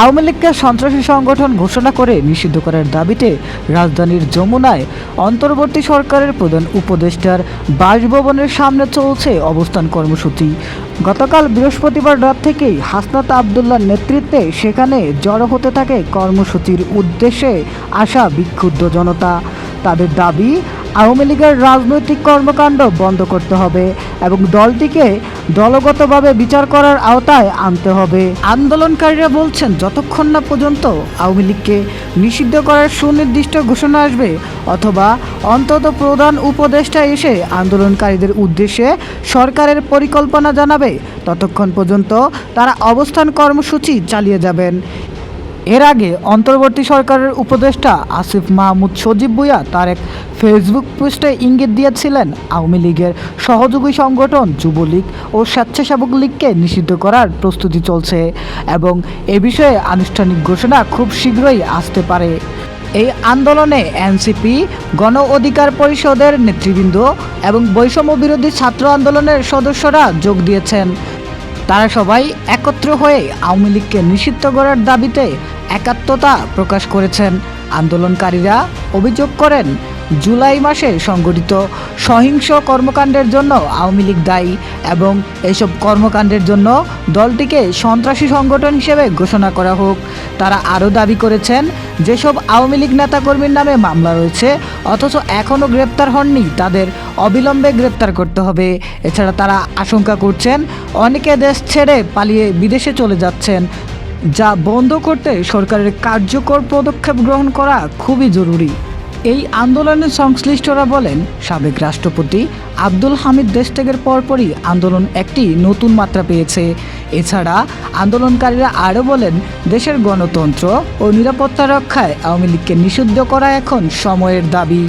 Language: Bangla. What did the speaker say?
আওয়ামী লীগকে সন্ত্রাসী সংগঠন ঘোষণা করে নিষিদ্ধ করার দাবিতে রাজধানীর যমুনায় অন্তর্বর্তী সরকারের প্রধান উপদেষ্টার বাসভবনের সামনে চলছে অবস্থান কর্মসূচি। গতকাল বৃহস্পতিবার রাত থেকেই হাসনাত আবদুল্লার নেতৃত্বে সেখানে জড়ো হতে থাকে কর্মসূচির উদ্দেশ্যে আসা বিক্ষুব্ধ জনতা। তাদের দাবি আওয়ামী লীগের রাজনৈতিক কর্মকাণ্ড বন্ধ করতে হবে এবং দলটিকে দলগতভাবে বিচার করার আওতায় আনতে হবে। আন্দোলনকারীরা বলছেন, যতক্ষণ না পর্যন্ত আওয়ামী লীগকে নিষিদ্ধ করার সুনির্দিষ্ট ঘোষণা আসবে অথবা অন্তত প্রধান উপদেষ্টা এসে আন্দোলনকারীদের উদ্দেশ্যে সরকারের পরিকল্পনা জানাবে, ততক্ষণ পর্যন্ত তারা অবস্থান কর্মসূচি চালিয়ে যাবেন। এর আগে অন্তর্বর্তী সরকারের উপদেষ্টা আসিফ মাহমুদ সজীব ভুইয়া তার এক ফেসবুক পোস্টে ইঙ্গিত দিয়েছিলেন, আওয়ামী লীগের সহযোগী সংগঠন যুবলীগ ও স্বেচ্ছাসেবক লীগকে নিষিদ্ধ করার প্রস্তুতি চলছে এবং এ বিষয়ে আনুষ্ঠানিক ঘোষণা খুব শীঘ্রই আসতে পারে। এই আন্দোলনে এনসিপি, গণ অধিকার পরিষদের নেতৃবৃন্দ এবং বৈষম্য বিরোধী ছাত্র আন্দোলনের সদস্যরা যোগ দিয়েছেন। তারা সবাই একত্র হয়ে আওয়ামী লীগকে নিষিদ্ধ করার দাবিতে একাত্মতা প্রকাশ করেছেন। আন্দোলনকারীরা অভিযোগ করেন জুলাই মাসে সংগঠিত সহিংস কর্মকাণ্ডের জন্য আওয়ামী লীগ দায়ী এবং এসব কর্মকাণ্ডের জন্য দলটিকে সন্ত্রাসী সংগঠন হিসেবে ঘোষণা করা হোক। তারা আরও দাবি করেছেন, যেসব আওয়ামী লীগ নেতাকর্মীর নামে মামলা রয়েছে, অথচ এখনও গ্রেপ্তার হননি, তাদের অবিলম্বে গ্রেপ্তার করতে হবে। এছাড়া তারা আশঙ্কা করছেন, অনেকে দেশ ছেড়ে পালিয়ে বিদেশে চলে যাচ্ছেন, যা বন্ধ করতে সরকারের কার্যকর পদক্ষেপ গ্রহণ করা খুবই জরুরি। এই আন্দোলনের সংশ্লিষ্টরা বলেন, সাবেক রাষ্ট্রপতি আব্দুল হামিদ দেশত্যাগের পরপরই আন্দোলন একটি নতুন মাত্রা পেয়েছে। এছাড়া আন্দোলনকারীরা আরও বলেন, দেশের গণতন্ত্র ও নিরাপত্তা রক্ষায় আওয়ামী লীগকে নিষিদ্ধ করা এখন সময়ের দাবি।